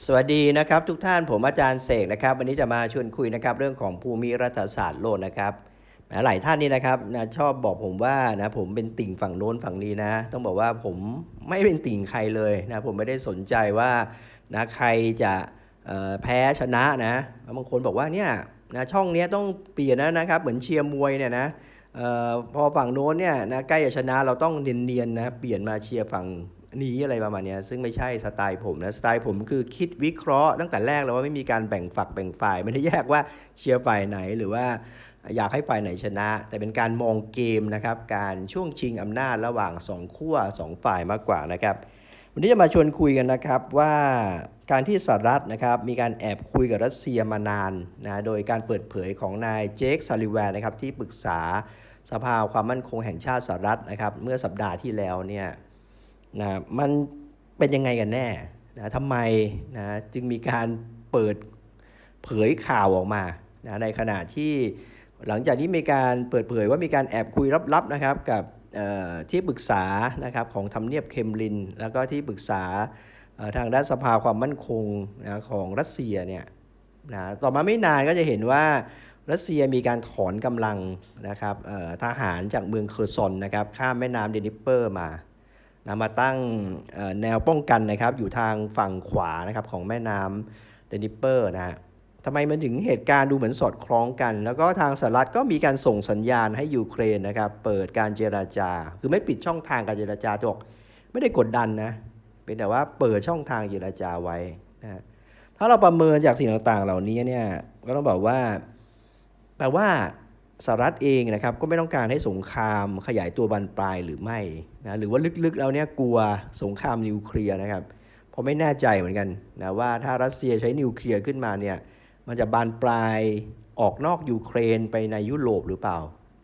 สวัสดีนะครับทุกท่านผมอาจารย์เสกนะครับ วันนี้จะมาชวนคุยนะครับเรื่องของภูมิรัฐศาสตร์โลกนะครับหลายท่านนี่นะครับนะชอบบอกผมว่านะผมเป็นติ่งฝั่งโน้นฝั่งนี้นะ ต้องบอกว่าผมไม่เป็นติ่งใครเลยนะผมไม่ได้สนใจว่านะใครจะแพ้ชนะนะบางคนบอกว่าเนี่ยนะช่องนี้ต้องเปลี่ยนนะนะครับเหมือนเชียร์มวยเนี่ยนะออพอฝั่งโน้นเนี่ยนะใกล้จะชนะเราต้องเนียนๆนะเปลี่ยนมาเชียร์ฝั่ง นี้อะไรประมาณนี้ซึ่งไม่ใช่สไตล์ผมนะ สไตล์ผมคือคิดวิเคราะห์ตั้งแต่แรกแล้วว่าไม่มีการแบ่งฝักแบ่งฝ่าย ไม่ได้แยกว่าเชียร์ฝ่ายไหนหรือว่าอยากให้ฝ่ายไหนชนะ แต่เป็นการมองเกมนะครับ การช่วงชิงอำนาจระหว่างสองขั้วสองฝ่ายมากกว่านะครับ วันนี้จะมาชวนคุยกันนะครับว่าการที่สหรัฐนะครับมีการแอบคุยกับรัสเซียมานานนะโดยการเปิดเผยของนายเจคซัลลิแวนนะครับที่ปรึกษาสภาความมั่นคงแห่งชาติสหรัฐนะครับเมื่อสัปดาห์ที่แล้วเนี่ย นะมันเป็นยังไงกันแน่นะทำไมนะจึงมีการเปิดเผยข่าวออกมานะในขณะที่หลังจากที่มีการเปิดเผยว่ามีการแอบคุยลับๆนะครับกับที่ปรึกษานะครับของทำเนียบเคมลิน แล้วก็ที่ปรึกษาทางด้านสภาความมั่นคงนะของรัสเซียเนี่ยนะต่อมาไม่นานก็จะเห็นว่ารัสเซียมีการถอนกำลังนะครับทหารจากเมืองเคอร์ซอนนะครับข้ามแม่น้ำเดนิปเปอร์มา นะมาตั้งแนวป้องกันนะครับอยู่ทางฝั่งขวานะครับของแม่น้ำเดนิเปอร์นะฮะทำไมมันถึงเหตุการณ์ดูเหมือนสอดคล้องกัน แล้วก็ทางสหรัฐก็มีการส่งสัญญาณให้ยูเครนนะครับเปิดการเจราจา คือไม่ปิดช่องทางการเจราจาจกไม่ได้กดดันนะเป็นแต่ว่าเปิดช่องทางเจราจาไว้นะฮะถ้าเราประเมินจากสิ่งต่างๆ เหล่านี้เนี่ยก็ต้องบอกว่าแปลว่า สหรัฐเองนะครับก็ไม่ต้องการให้สงครามขยายตัวบานปลายหรือไม่นะหรือว่าลึกๆแล้วเนี่ยกลัวสงครามนิวเคลียร์นะครับเพราะไม่แน่ใจเหมือนกันนะว่าถ้ารัสเซียใช้นิวเคลียร์ขึ้นมาเนี่ยมันจะบานปลายออกนอกยูเครนไปในยุโรปหรือเปล่า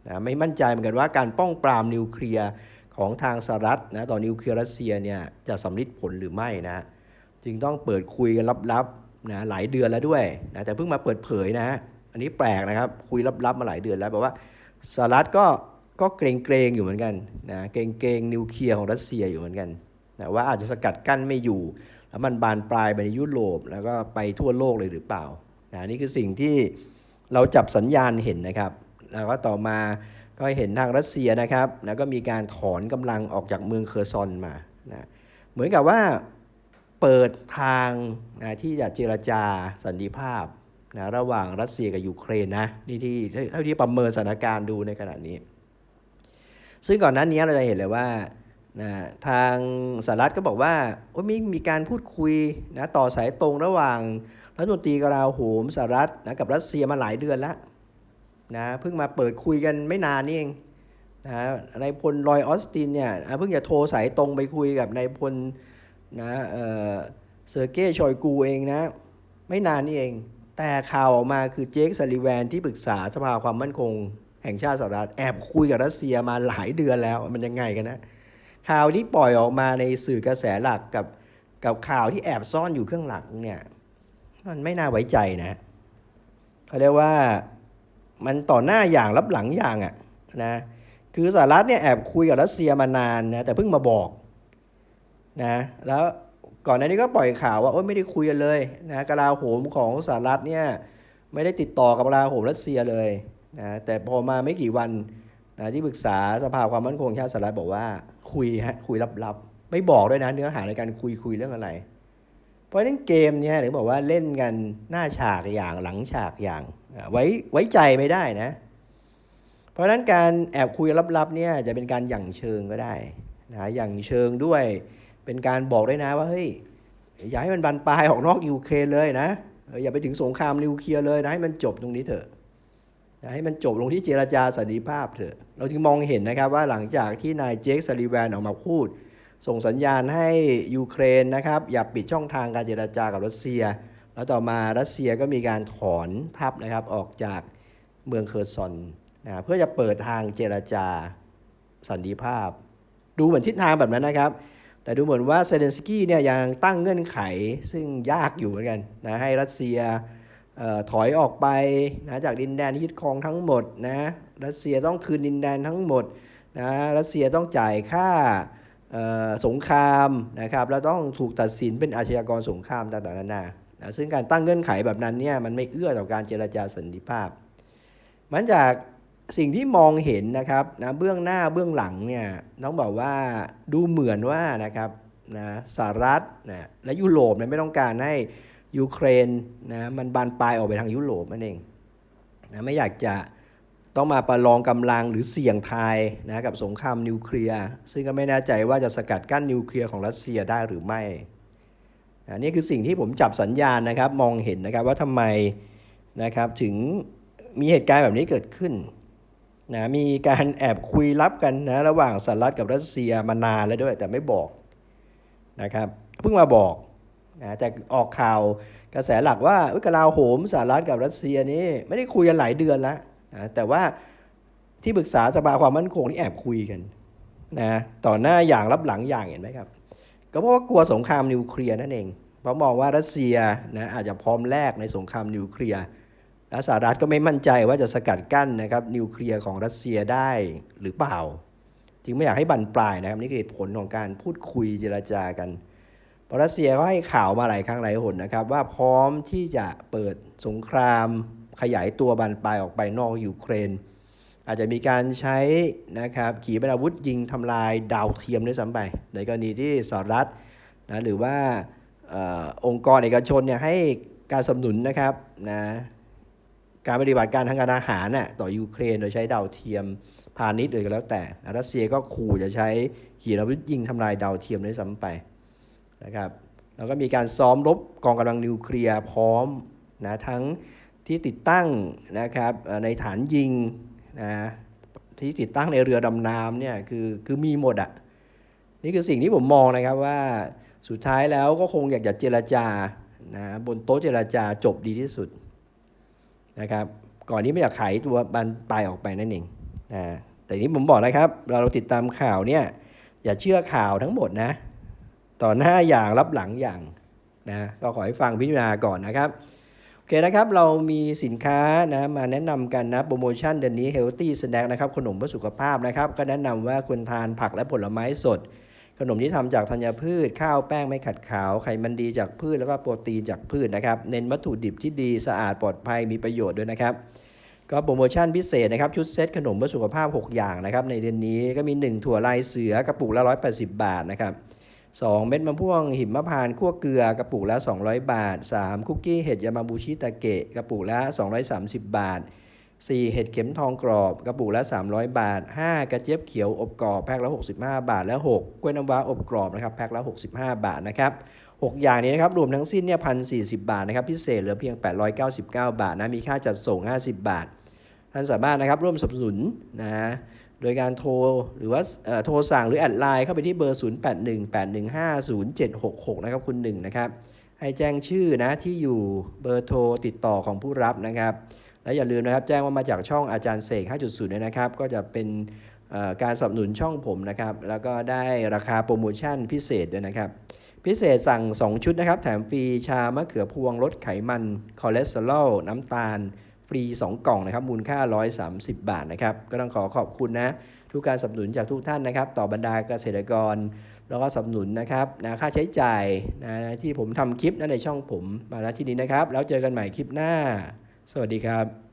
นะไม่มั่นใจเหมือนกันว่าการป้องปรามนิวเคลียร์ของทางสหรัฐนะต่อนิวเคลียร์รัสเซียเนี่ยจะสำลิดผลหรือไม่นะจึงต้องเปิดคุยกันลับๆนะหลายเดือนแล้วด้วยนะแต่เพิ่งมาเปิดเผยนะ อันนี้แปลกนะครับ คุยลับๆมาหลายเดือนแล้วบอกว่าสหรัฐก็ก็เกรงเกรงอยู่เหมือนกันนะเกรงเกรงนิวเคลียร์ของรัสเซียอยู่เหมือนกันนะว่าอาจจะสกัดกั้นไม่อยู่ แล้วมันบานปลายไปในยุโรปแล้วก็ไปทั่วโลกเลยหรือเปล่านะนี่คือสิ่งที่เราจับสัญญาณเห็นนะครับ แล้วก็ต่อมาก็เห็นทางรัสเซียนะครับ แล้วก็มีการถอนกำลังออกจากเมืองเคอร์ซอนมานะเหมือนกับว่าเปิดทางนะที่จะเจรจาสันติภาพ นะระหว่างรัสเซียกับยูเครนนะนี่ที่เท่าที่ประเมินสถานการณ์ดูในขณะนี้ ซึ่งก่อนหน้านี้เราจะเห็นเลยว่านะทางสหรัฐก็บอกว่าโอ้ยมีมีการพูดคุยนะต่อสายตรงระหว่างรัฐมนตรีกลาโหมสหรัฐนะกับรัสเซียมาหลายเดือนแล้วนะเพิ่งมาเปิดคุยกันไม่นานนี่เองนะนายพลลอยออสตินเนี่ยเพิ่งจะโทรสายตรงไปคุยกับนายพลนะเออเซอร์เก้ชอยกูเองนะไม่นานนี่เอง แต่ข่าวออกมาคือเจคซัลลิแวนที่ปรึกษาสภาความมั่นคง แห่งชาติสหรัฐแอบคุยกับรัสเซียมาหลายเดือนแล้วมันยังไงกันนะ ข่าวที่ปล่อยออกมาในสื่อกระแสหลักกับกับข่าวที่แอบซ่อนอยู่ข้างหลังเนี่ยมันไม่น่าไว้ใจนะเขาเรียกว่ามันต่อหน้าอย่างรับหลังอย่างอะนะคือสหรัฐเนี่ยแอบคุยกับรัสเซียมานานนะแต่เพิ่งมาบอกนะแล้ว ก่อนหน้านี้ก็ปล่อยข่าวว่าโอ๊ยไม่ได้คุยกันเลยนะกลาโหมของสหรัฐเนี่ยไม่ได้ติดต่อกับกลาโหมรัสเซียเลยนะแต่พอมาไม่กี่วันนะที่ปรึกษาสภาความมั่นคงชาติสหรัฐบอกว่าคุยฮะคุยลับๆ ไม่บอกด้วยนะเนื้อหาในการคุยคุยเรื่องอะไร เพราะฉะนั้นเกมเนี่ยถึงบอกว่าเล่นกันหน้าฉากอย่างหลังฉากอย่างไว้ไว้ใจไม่ได้นะ เพราะฉะนั้นการแอบคุยลับๆเนี่ยจะเป็นการหยั่งเชิงก็ได้นะหยั่งเชิงด้วย เป็นการบอกด้วยนะว่าเฮ้ยอย่าให้มันบานปลายออกนอกยูเครนเลยนะอย่าไปถึงสงครามนิวเคลียร์เลยนะให้มันจบตรงนี้เถอะให้มันจบลงที่เจรจาสันติภาพเถอะ เราจึงมองเห็นนะครับว่าหลังจากที่นายเจคซัลลิแวนออกมาพูด ส่งสัญญาณให้ยูเครนนะครับ อย่าปิดช่องทางการเจรจากับรัสเซีย แล้วต่อมารัสเซียก็มีการถอนทัพนะครับออกจากเมืองเคอร์ซอนนะเพื่อจะเปิดทางเจรจาสันติภาพ ดูเหมือนทิศทางแบบนั้นนะครับ แต่ดูเหมือนว่าเซเลนสกี้เนี่ยยังตั้งเงื่อนไขซึ่งยากอยู่เหมือนกันนะให้รัสเซียออถอยออกไปนะจากดินแดนที่ยึดครองทั้งหมดนะรัสเซียต้องคืนดินแดนทั้งหมดนะรัสเซียต้องจ่ายค่าสงครามนะครับแล้วต้องถูกตัดสินเป็นอาชญากรสงครามต่างๆนานานะซึ่งการตั้งเงื่อนไขแบบนั้นเนี่ยมันไม่เอื้อต่อการเจรจาสันติภาพ มันจาก สิ่งที่มองเห็นนะครับนะเบื้องหน้าเบื้องหลังเนี่ยต้องบอกว่าดูเหมือนว่านะครับนะสหรัฐนะและยุโรปเนี่ยไม่ต้องการให้ยูเครนนะมันบานปลายออกไปทางยุโรปนั่นเองนะไม่อยากจะต้องมาประลองกำลังหรือเสี่ยงทายนะกับสงครามนิวเคลียร์ซึ่งก็ไม่แน่ใจว่าจะสกัดกั้นนิวเคลียร์ของรัสเซียได้หรือไม่นะนี่คือสิ่งที่ผมจับสัญญาณนะครับมองเห็นนะครับว่าทำไมนะครับถึงมีเหตุการณ์แบบนี้เกิดขึ้น นะมีการแอบคุยลับกันนะระหว่างสหรัฐกับรัสเซียมานานแล้วด้วยแต่ไม่บอกนะครับเพิ่งมาบอกนะแต่ออกข่าวกระแสหลักว่าอุกลาโหมสหรัฐกับรัสเซียนี่ไม่ได้คุยกันหลายเดือนแล้วนะแต่ว่าที่ปรึกษาสภาความมั่นคงนี่แอบคุยกันนะต่อหน้าอย่างรับหลังอย่างเห็นไหมครับก็เพราะว่ากลัวสงครามนิวเคลียร์นั่นเอง เพราะมองว่ารัสเซียนะอาจจะพร้อมแลกในสงครามนิวเคลียร์ และสหรัฐก็ไม่มั่นใจว่าจะสกัดกั้นนะครับนิวเคลียร์ของรัสเซียได้หรือเปล่า จึงไม่อยากให้บันปลายนะครับนี่คือเหตุผลของการพูดคุยเจรจากันเพราะรัสเซียก็ให้ข่าวมาหลายครั้งหลายหนนะครับ ว่าพร้อมที่จะเปิดสงครามขยายตัวบันปลายออกไปนอกยูเครน อาจจะมีการใช้นะครับขีปนาวุธยิงทำลายดาวเทียมด้วยซ้ำไปในกรณีที่สหรัฐนะหรือว่าออองค์กรเอกชนเนี่ยให้การสนับสนุนนะครับนะ การปฏิบัติการทางการอาหารน่ะต่อยูเครนโดยใช้ดาวเทียมพาณิชย์หรือก็แล้วแต่รัสเซียก็ขู่จะใช้ขีปนาวุธยิงทำลายดาวเทียมด้วยซ้ำไปนะครับแล้วก็มีการซ้อมรบกองกำลังนิวเคลียร์พร้อมนะทั้งที่ติดตั้งนะครับในฐานยิงนะที่ติดตั้งในเรือดำน้ำเนี่ยคือคือมีหมดอะนี่คือสิ่งที่ผมมองนะครับว่าสุดท้ายแล้วก็คงอยากจะเจรจานะบนโต๊ะเจรจาจบดีที่สุด นะครับ ก่อนที่ไม่อยากขายตัวบันปลายออกไปนั่นเองนะแต่นี้ผมบอกนะครับเราติดตามข่าวเนี่ย อย่าเชื่อข่าวทั้งหมดนะ ต่อหน้าอย่างรับหลังอย่างนะก็ขอให้ฟังพิจารณาก่อนนะครับโอเคนะครับ เรามีสินค้านะมาแนะนำกันนะโปรโมชั่นเดือนนี้ Healthy Snack นะครับขนมเพื่อสุขภาพนะครับ ก็แนะนำว่าควรทานผักและผลไม้สด ขนมที่ทำจากธัญพืช ข้าวแป้งไม่ขัดขาว ไขมันดีจากพืชแล้วก็โปรตีนจากพืชนะครับ เน้นวัตถุดิบที่ดีสะอาดปลอดภัยมีประโยชน์ด้วยนะครับ ก็โปรโมชั่นพิเศษนะครับ ชุดเซตขนมเพื่อสุขภาพ 6 อย่างนะครับ ในเดือนนี้ก็มี 1 ถั่วลายเสือกระปุกละ 180 บาทนะครับ2 เม็ดมะม่วง หิมพานต์คั่วเกลือกระปุกละ 200 บาท 3 คุกกี้เห็ดยามาบูชิตาเกะกระปุกละ 230 บาท 4 เห็ดเข็มทองกรอบ กระปุกละ 300 บาท 5 กระเจี๊ยบเขียวอบกรอบแพ็คละ 65 บาท และ 6 กล้วยน้ำว้าอบกรอบนะครับแพ็คละ 65 บาทนะครับ6 อย่างนี้นะครับรวมทั้งสิ้นเนี่ยพันสบาทนะครับพิเศษเหลือเพียง 899 บาทนะมีค่าจัดส่ง 50 บาท ท่านสามารถนะครับร่วมสนับสนุนนะโดยการโทรหรือว่าโทรสั่งหรือแอดไลน์เข้าไปที่เบอร์ 0818150766 นะครับคุณหนึ่งนะครับให้แจ้งชื่อนะที่อยู่เบอร์โทรติดต่อของผู้รับนะครับ และอย่าลืมนะครับ แจ้งว่ามาจากช่องอาจารย์เสก 5.0ด้วยนะครับ ก็จะเป็นการสนับสนุนช่องผมนะครับ แล้วก็ได้ราคาโปรโมชั่นพิเศษด้วยนะครับ พิเศษสั่ง 2 ชุดนะครับ แถมฟรีชามะเขือพวงลดไขมันคอเลสเตอรอลน้ำตาล ฟรี 2 กล่องนะครับ มูลค่า 130 บาทนะครับ ก็ต้องขอขอบคุณนะ ทุกการสนับสนุนจากทุกท่านนะครับ ต่อบรรดาเกษตรกร แล้วก็สนับสนุนนะครับนะค่าใช้จ่ายนะที่ผมทำคลิปนะในช่องผมมาณที่นี้นะครับ แล้วเจอกันใหม่คลิปหน้า สวัสดีครับ